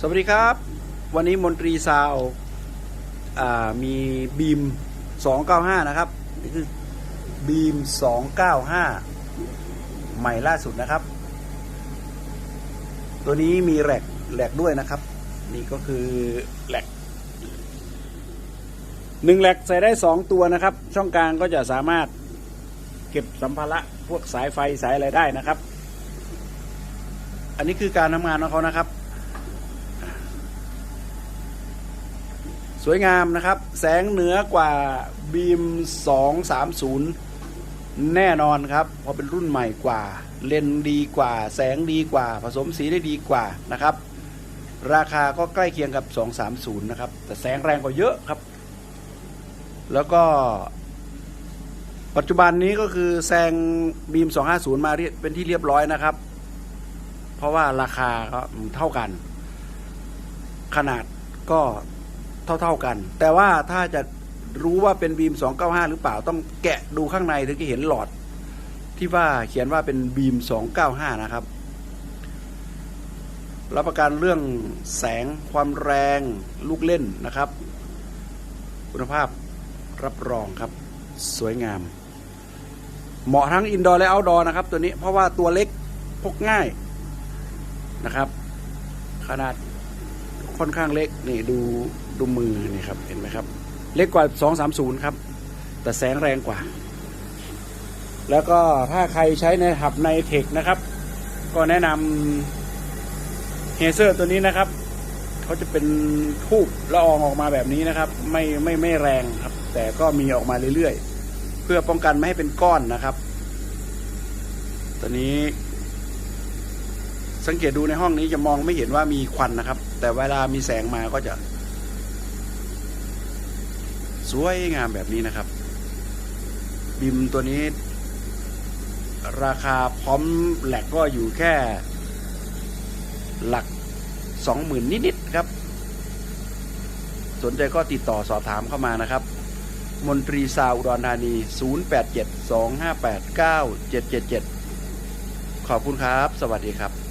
สวัสดีครับ วันนี้มนตรีซาวมีบีม 295 นะครับ นี่คือบีม 295 ใหม่ล่าสุดนะครับ ตัวนี้มีแหลกแหลกด้วยนะครับ นี่ก็คือแหลกหนึ่งแหลกใส่ได้สองตัวนะครับ ช่องกลางก็จะสามารถเก็บสัมภาระพวกสายไฟสายอะไรได้นะครับ อันนี้คือการทำงานของเขานะครับ สวยงามนะครับ แสงเหนือกว่าบีม 230 แน่นอนครับเพราะเป็นรุ่นใหม่กว่า เลนดีกว่า แสงดีกว่า ผสมสีได้ดีกว่านะครับ ราคาก็ใกล้เคียงกับ 230 นะครับ แต่แสงแรงกว่าเยอะครับ แล้วก็ ปัจจุบันนี้ก็คือแซงบีม 250 มาเรียเป็นที่เรียบร้อยนะครับ เพราะว่าราคาก็เท่ากัน ขนาดก็ เท่า ๆกัน แต่ว่าถ้าจะรู้ว่าเป็นบีม 295 หรือเปล่าต้องแกะดูข้างในถึงจะเห็นหลอด ที่ว่าเขียนว่าเป็นบีม 295 นะครับ รับประกันเรื่องแสงความแรงลูกเล่นนะครับ คุณภาพรับรองครับ สวยงาม เหมาะทั้งอินดอร์และเอาท์ดอร์นะครับ ตัวนี้เพราะว่าตัวเล็กพกง่ายนะครับ ขนาด ค่อนข้างเล็กนี่ดูดูมือนี่ครับเห็นไหมครับ เล็กกว่า 230 ครับ แต่แสงแรงกว่า แล้วก็ถ้าใครใช้ในหับในเทคนะครับ ก็แนะนำเฮเซอร์ตัวนี้นะครับเขาจะเป็นทูบละอองออกมาแบบนี้นะครับ ไม่ไม่ไม่แรงครับ แต่ก็มีออกมาเรื่อยๆ เพื่อป้องกันไม่ให้เป็นก้อนนะครับ ตัวนี้ สังเกตดูในห้องนี้จะมองไม่เห็นว่ามีควันนะครับ แต่เวลามีแสงมาก็จะ สวยงามแบบนี้นะครับ บิมตัวนี้ ราคาพร้อมแหลกก็อยู่แค่ หลักสองหมื่นนิดๆครับ สนใจก็ติดต่อสอบถามเข้ามานะครับ มนตรีซาวอุดรธานี 087 258 9777 ขอบคุณครับ สวัสดีครับ